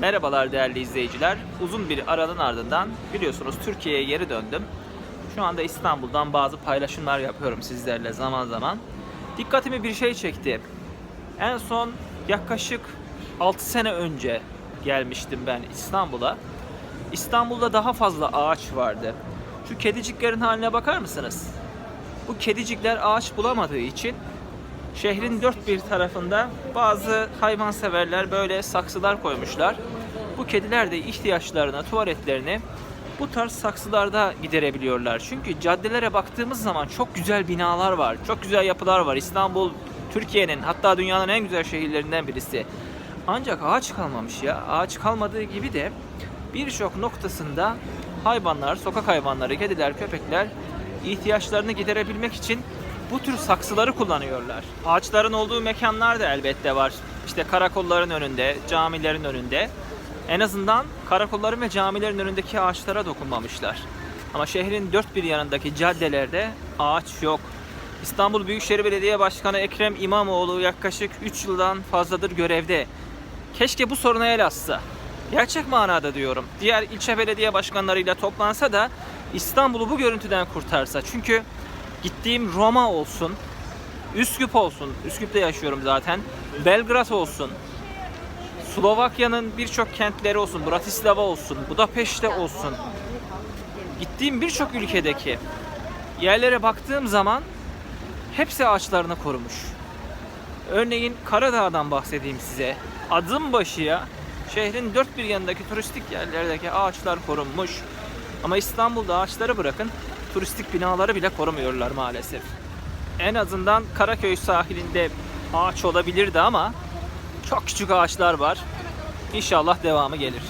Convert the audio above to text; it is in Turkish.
Merhabalar değerli izleyiciler. Uzun bir aranın ardından biliyorsunuz Türkiye'ye geri döndüm. Şu anda İstanbul'dan bazı paylaşımlar yapıyorum sizlerle zaman zaman. Dikkatimi bir şey çekti. En son yaklaşık 6 sene önce gelmiştim ben İstanbul'a. İstanbul'da daha fazla ağaç vardı. Şu kediciklerin haline bakar mısınız? Bu kedicikler ağaç bulamadığı için Şehrin dört bir tarafında bazı hayvanseverler böyle saksılar koymuşlar. Bu kediler de ihtiyaçlarını, tuvaletlerini bu tarz saksılarda giderebiliyorlar. Çünkü caddelere baktığımız zaman çok güzel binalar var, çok güzel yapılar var. İstanbul Türkiye'nin hatta dünyanın en güzel şehirlerinden birisi. Ancak ağaç kalmamış ya. Ağaç kalmadığı gibi de birçok noktasında hayvanlar, sokak hayvanları, kediler, köpekler ihtiyaçlarını giderebilmek için bu tür saksıları kullanıyorlar. Ağaçların olduğu mekanlar da elbette var. İşte karakolların önünde, camilerin önünde. En azından karakolların ve camilerin önündeki ağaçlara dokunmamışlar. Ama şehrin dört bir yanındaki caddelerde ağaç yok. İstanbul Büyükşehir Belediye Başkanı Ekrem İmamoğlu yaklaşık 3 yıldan fazladır görevde. Keşke bu soruna el atsa. Gerçek manada diyorum. Diğer ilçe belediye başkanlarıyla toplansa da İstanbul'u bu görüntüden kurtarsa. Çünkü gittiğim Roma olsun, Üsküp olsun, Üsküp'te yaşıyorum zaten, Belgrad olsun, Slovakya'nın birçok kentleri olsun, Bratislava olsun, Budapeşte olsun. Gittiğim birçok ülkedeki yerlere baktığım zaman hepsi ağaçlarını korumuş. Örneğin Karadağ'dan bahsedeyim size. Adım başıya şehrin dört bir yanındaki turistik yerlerdeki ağaçlar korunmuş. Ama İstanbul'da ağaçları bırakın turistik binaları bile korumuyorlar maalesef. En azından Karaköy sahilinde ağaç olabilirdi ama çok küçük ağaçlar var. İnşallah devamı gelir.